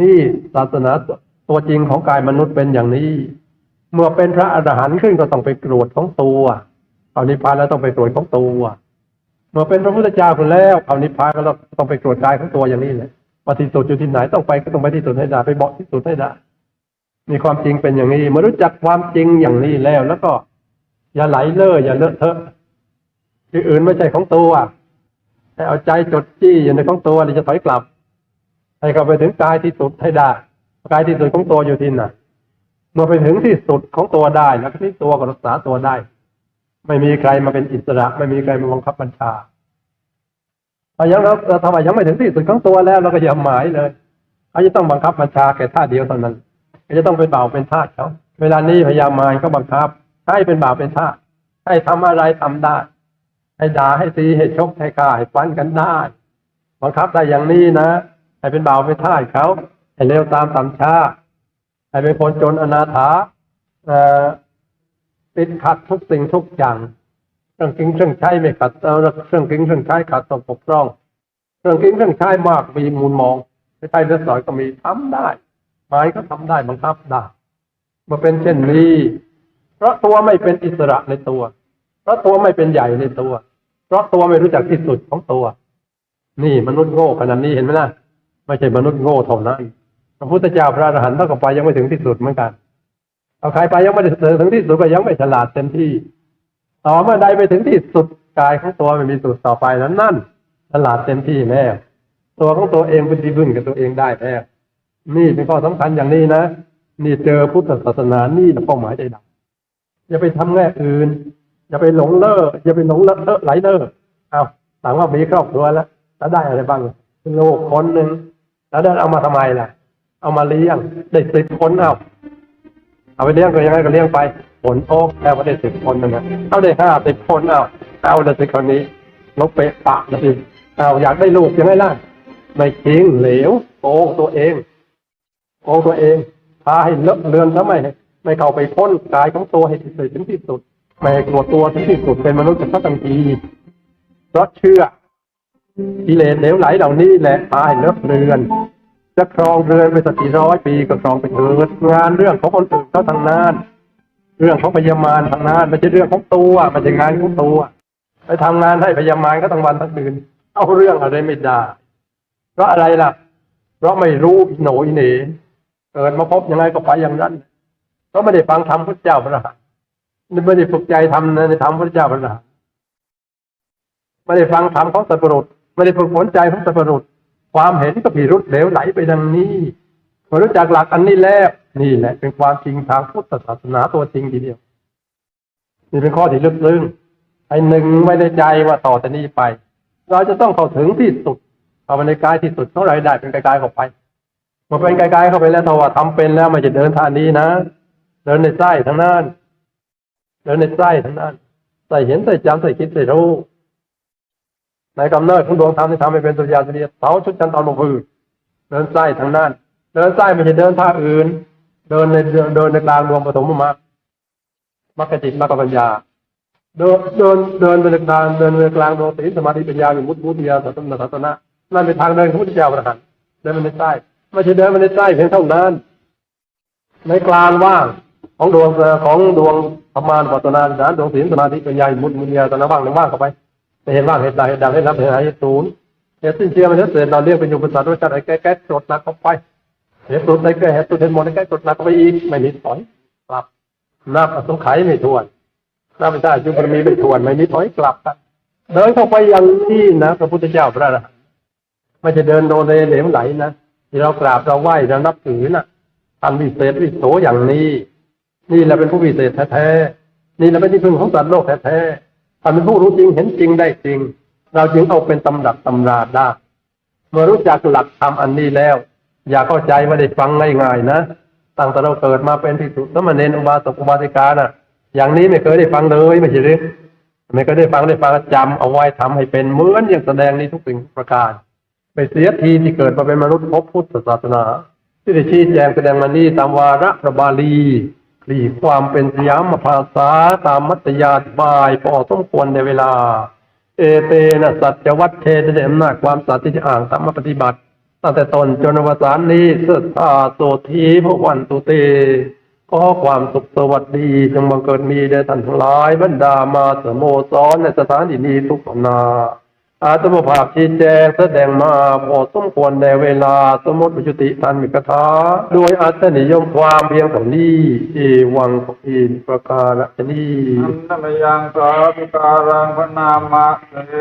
นี่ศาสนาตัวจริงของกายมนุษย์เป็นอย่างนี้ เมื่อเป็นพระอรหันต์ขึ้นก็ต้องไปกรวดของตัวเอานิพพานแล้วต้องไปกรวดของตัวเมื่อเป็นพระพุทธเจ้าคนแล้วเอานิพพานก็ต้องไปกรวดกายของตัวอย่างนี้เลยปฏิสุทธิ์อยู่ที่ไหนต้องไปก็ต้องไปที่สุดให้ได้ไปบอกที่สุดให้ได้มีความจริงเป็นอย่างนี้เมื่อรู้จักความจริงอย่างนี้แล้ว แล้วก็ อย่าไหลเล่ออย่าเลอะเทอะที่อื่นไม่ใช่ของตัวให้เอาใจจดจี้อยู่ในของตัวหรือจะถอยกลับ ให้เข้าไปถึงกายที่สุดให้ได้กายที่สุดของตัวอยู่ที่ไหนเมื่อไปถึงที่สุดของตัวได้แล้วที่ตัวก็รักษาตัวได้ ไม่มีใครมาเป็นอิสระ ไม่มีใครมาบังคับบัญชาถ้ายังเราทำไมยังไม่ถึงที่สุดของตัวแล้วเราก็อย่าหมายเลยเขาจะต้องบังคับบัญชาแค่ท่าเดียวเท่านั้นเขาจะต้องเป็นบ่าวเป็นทาสเขาเวลานี้พยายามมารก็บังคับ ให้เป็นบ่าวเป็นทาสให้ทำอะไรทำได้ ให้ด่าให้ตีให้ชกให้ฆ่าให้ฟันกันได้บังคับได้อย่างนี้นะ ให้เป็นบ่าวเป็นทาสเขาให้เร็วตามตามชาให้เป็นคนจนอนาถาเอ่อติดขัดทุกสิ่งทุกอย่างเครื่องกินเครื่องใช้ไม่ขัดเครื่องกินเครื่องใช้ขัดต้องปกป้องเครื่องกินเครื่องใช้มากมีมูลมองไม่ใช่เลือดสอยก็มีทำได้หมายก็ทำได้บังคับได้มื่อเป็นเช่นนี้ เพราะตัวไม่เป็นอิสระในตัว เพราะตัวไม่เป็นใหญ่ในตัว เพราะตัวไม่รู้จักที่สุดของตัว นี่มนุษย์โง่ขนาดนี้เห็นไหมล่ะ ไม่ใช่มนุษย์โง่เท่านั้นพระพุทธเจ้าพระอรหันต์ต้องกับไปยังไม่ถึงที่สุดเหมือนกันเอาใครไปยังไม่ถึงที่สุดก็ยังไม่ฉลาดเต็มที่ต่อเมื่อใดไปถึงที่สุดกายของตัวไม่มีสุดต่อไปนั้นนั่นฉลาดเต็มที่แล้วตัวของตัวเองเป็นที่พึ่งกับตัวเองได้แล้วนี่เป็นข้อสำคัญอย่างนี้นะนี่เจอพุทธศาสนานี่เป้าหมายใจดำอย่าไปทำแง่อื่น อย่าไปหลงเล่ออย่าไปหลงเลอะเทอไหลเล่อเอาต่างว่ามีครอบครัวแล้วแล้วได้อะไรบ้างโลกคนหนึ่ง แล้วได้เอามาทำไมล่ะ เอามาเลี้ยง ได้สิบคนเอาเอาไปเลี้ยงก็ยังไงก็เลี้ยงไป ผลโอ๊กแล้วก็ได้สิบคนนึงนะเอาได้ห้าสิบคนเอาเอาได้สิคนนี้ลบเปะปะนะสิเอาอยากได้ลูกยังไงล่ะไม่จริงเหลวโกงตัวเองโกงตัวเองพาให้เลอะเลือนทำไมไม่เข้าไปพ้นกายของตัวให้ถึงที่สุดไม่กลัวตัวถึงที่สุดเป็นมนุษย์กันสักทันทีเพราะเชื่อ กิเลสเหลวไหลเหล่านี้แหละพาให้เลอะเลือน จะครองเรือนไปสักกี่ร้อยปีก็ครองไปเถิดงานเรื่องของคนอื่นเขาทางนั้นเรื่องของพยามารทางนั้นไม่ใช่เรื่องของตัวไม่ใช่งานของตัว ไปทำงานให้พยามารก็ทั้งวันทั้งคืน เอาเรื่องอะไรไม่ได้เพราะอะไรล่ะ เพราะไม่รู้หนอีเหน่เกิดมาพบยังไงก็ไปอย่างนั้นเพราะไม่ได้ฟังธรรมพระเจ้าพระหันไม่ได้ฝึกใจทำในธรรมพระเจ้าพระหันไม่ได้ฟังธรรมของสัตว์ปรุษ ไม่ได้ฝึกฝนใจของสัตว์ปรุษความเห็นก็ผิรุดเหลวไหลไปดังนี้พอรู้จักหลักอันนี้แล้วนี่แหละ เป็นความจริงทางพุทธศาสนาตัวจริงทีเดียว นี่เป็นข้อที่ลึกซึ้งไอ้หนึ่งไม่ได้ใจว่าต่อจากนี้ไป เราจะต้องเข้าถึงที่สุดเข้าไปในกายที่สุดเท่าไรได้เป็นกายๆเข้าไปพอเป็นกายๆเข้าไปแล้วถ้าว่าทำเป็นแล้วมันจะเดินทางนี้นะเดินในไส้ทั้งนั้นเดินในไส้ทั้งนั้นใส่เห็นใส่จำใส่คิดใส่รู้ ในกำเนิดของดวงธรรมที่ทำให้เป็นสุริยาสุริยเสาชุดจันทร์ตอนลงพื้นเดินไส้ทางนั้นเดินไส้ไม่ใช่เดินท่าอื่น เดินในเดินในกลางดวงปฐมมรรคมรรคจิตมรรคปัญญา เดินเดินเดินในกลางเดินในกลางดวงศีลสมาธิปัญญาเป็นมุตมุติยาสัตตนสัตนะนั่นเป็นทางเดินของพุทธเจ้าพระหันเดินมาในไส้ไม่ใช่เดินมาในไส้เพียงเท่านั้น ในกลางว่างของดวงของดวงประมาณปัตนาสารดวงศีลสมาธิปัญญามุตมุติยาสัตนะว่างในว่างเข้าไป จะเห็นว่างเหตุใดเหตุใดให้รับเหตุหายศูนย์เหตุสิ้นเชื่อมันจะเสร็จเราเรียกเป็นอยู่เป็นสัตว์ด้วยจัดไอ้แก้แก้กดหนักเข้าไปเหตุสุดในแก้เหตุสุดเหตุหมดในแก้กดหนักเข้าไปอีกไม่มีถอยกลับนับอสงไขยไม่ทวนนับไม่ได้จุบารมีไม่ทวนไม่มีถอยกลับเดินเข้าไปย่างที่นะพระพุทธเจ้าพระอรหันต์ไม่จะเดินโดนเหลวไหลนะที่เรากราบเราไหว้เรานับถือน่ะท่านวิเศษวิโสอย่างนี้ นี่แหละเป็นผู้วิเศษแท้ๆนี่แหละเป็นที่พึ่งของสัตว์โลกแท้ๆ ท่านเป็นผู้รู้จริงเห็นจริงได้จริง เราจึงเอาเป็นตำดับตำราได้เมื่อรู้จักหลักธรรมอันนี้แล้ว อย่าเข้าใจไม่ได้ฟังง่ายๆนะตั้งแต่เราเกิดมาเป็นที่สุดสมณเณรอุบาสกอุบาสิกาน่ะ อย่างนี้ไม่เคยได้ฟังเลยไม่ใช่หรือไม่เคยได้ฟังได้ฟังจำเอาไว้ทำให้เป็นเหมือนอย่างแสดงนี้ทุกสิ่งประการ ไปเสียทีที่เกิดมาเป็นมนุษย์พบพุทธศาสนา ที่ได้ชี้แจงแสดงมานี้ตามวาระพระบาลี คลี่ความเป็นสยามภาษาตามมัตยาธิบายพอสมควรในเวลา เอเตนะสัจวัตเทจะได้อำนาจความสัตย์ที่จะอ่างธรรมปฏิบัติตั้งแต่ตนจนอวสานนี้เสดตาโสทีพระวันตุเตขอความสุขสวัสดีจงบังเกิดมีแด่ท่านทั้งหลายบรรดามาสโมสรในสถานที่นี้ทุกนา อาตมภาพชี้แจงแสดงมาพอสมควรในเวลาสมมติจุติทันมิกถาโดยอัตนิยมความเพียงเท่านี้ เอวังของอินประกาศนี้นันนมยังสาวิการังพนามะเส